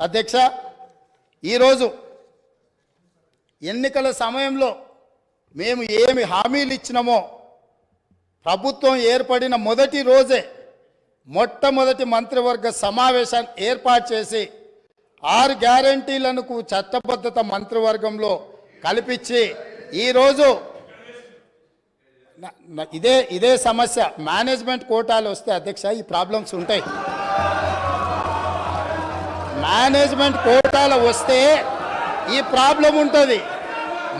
అధ్యక్ష ఈరోజు ఎన్నికల సమయంలో మేము ఏమి హామీలు ఇచ్చినామో ప్రభుత్వం ఏర్పడిన మొదటి రోజే మొట్టమొదటి మంత్రివర్గ సమావేశాన్ని ఏర్పాటు చేసి ఆరు గ్యారంటీలను చట్టబద్ధత మంత్రివర్గంలో కల్పించి ఈరోజు ఇదే ఇదే సమస్య. మేనేజ్మెంట్ కోటాలు వస్తే అధ్యక్ష ఈ ప్రాబ్లమ్స్ ఉంటాయి. మేనేజ్మెంట్ కోటాలు వస్తే ఈ ప్రాబ్లం ఉంటుంది.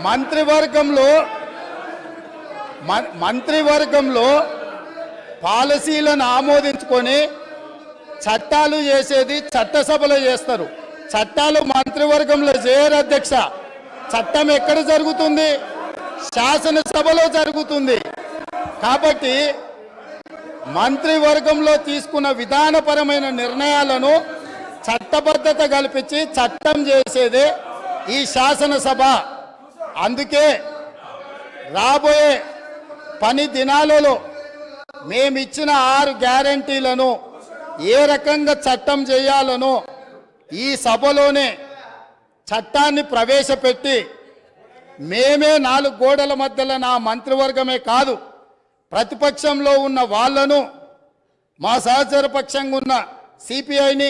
మంత్రివర్గంలో మంత్రివర్గంలో పాలసీలను ఆమోదించుకొని చట్టాలు చేసేది చట్టసభలో చేస్తారు. చట్టాలు మంత్రివర్గంలో చేయరు అధ్యక్ష. చట్టం ఎక్కడ జరుగుతుంది? శాసనసభలో జరుగుతుంది. కాబట్టి మంత్రివర్గంలో తీసుకున్న విధానపరమైన నిర్ణయాలను చట్టబద్ధత కల్పించి చట్టం చేసేదే ఈ శాసనసభ. అందుకే రాబోయే పని దినాలలో మేమిచ్చిన ఆరు గ్యారంటీలను ఏ రకంగా చట్టం చేయాలనో ఈ సభలోనే చట్టాన్ని ప్రవేశపెట్టి మేమే నాలుగు గోడల మధ్యలో నా మంత్రివర్గమే కాదు ప్రతిపక్షంలో ఉన్న వాళ్ళను మా సహచర పక్షంగా ఉన్న సిపిఐని